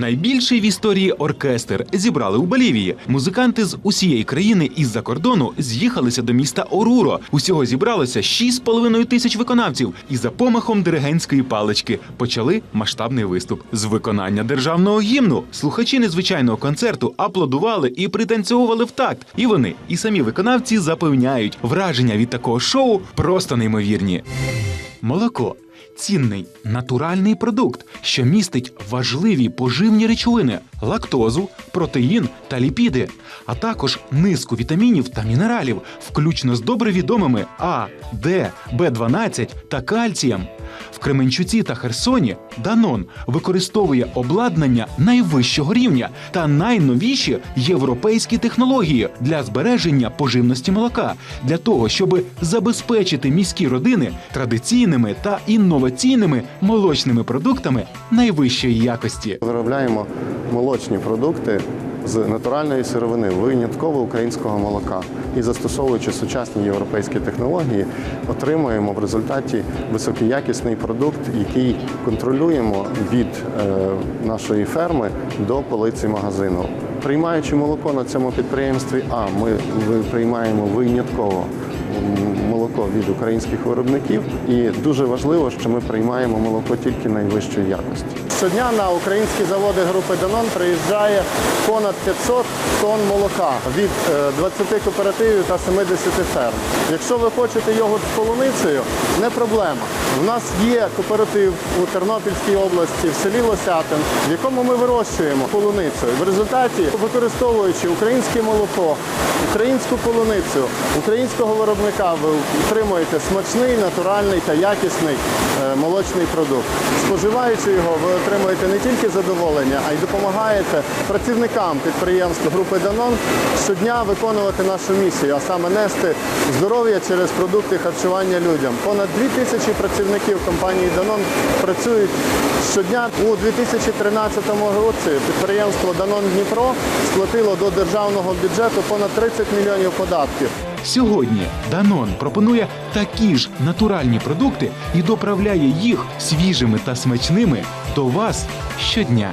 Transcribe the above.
Найбільший в історії оркестр зібрали у Болівії. Музиканти з усієї країни із-за кордону з'їхалися до міста Оруро. Усього зібралося 6,5 тисяч виконавців. І за помахом диригентської палички почали масштабний виступ з виконання державного гімну. Слухачі незвичайного концерту аплодували і пританцьовували в такт. І вони, і самі виконавці запевняють, враження від такого шоу просто неймовірні. Молоко цінний натуральний продукт, що містить важливі поживні речовини, лактозу, протеїн та ліпіди, а також низку вітамінів та мінералів, включно з добре відомими А, Д, в 12 та кальцієм. В Кременчуці та Херсоні Данон використовує обладнання найвищого рівня та найновіші європейські технології для збереження поживності молока для того, щоб забезпечити міські родини традиційними та інноваційними молочними продуктами найвищої якості. Виробляємо молочні продукти з натуральної сировини, винятково українського молока. І застосовуючи сучасні європейські технології, отримуємо в результаті високоякісний продукт, який контролюємо від е, нашої ферми до полиці магазину. Приймаючи молоко на цьому підприємстві, а ми приймаємо винятково молоко від українських виробників, і дуже важливо, що ми приймаємо молоко тільки найвищої якості. Щодня на українські заводи групи Данон приїжджає понад 500 тонн молока від е, 20 кооперативів та 70 ферм. Якщо ви хочете йогурт з полуницею, не проблема. У нас є кооператив у Тернопільській області, в селі Лосятин, в якому ми вирощуємо полуницю. В результаті, використовуючи українське молоко, українську полуницю, українського виробника, ви отримуєте смачний, натуральний та якісний е, молочний продукт. Споживаючи його, ви отримуєте не тільки задоволення, а й допомагаєте працівникам підприємств групи Данон щодня виконувати нашу місію, а саме нести здоров'я через продукти харчування людям. Понад 2 тисячі працівників компанії Данон працюють щодня. У 2013 році підприємство Данон Дніпро сплатило до державного бюджету понад 30 мільйонів податків. Сьогодні Данон пропонує такі ж натуральні продукти і доправляє їх свіжими та смачними до вас щодня.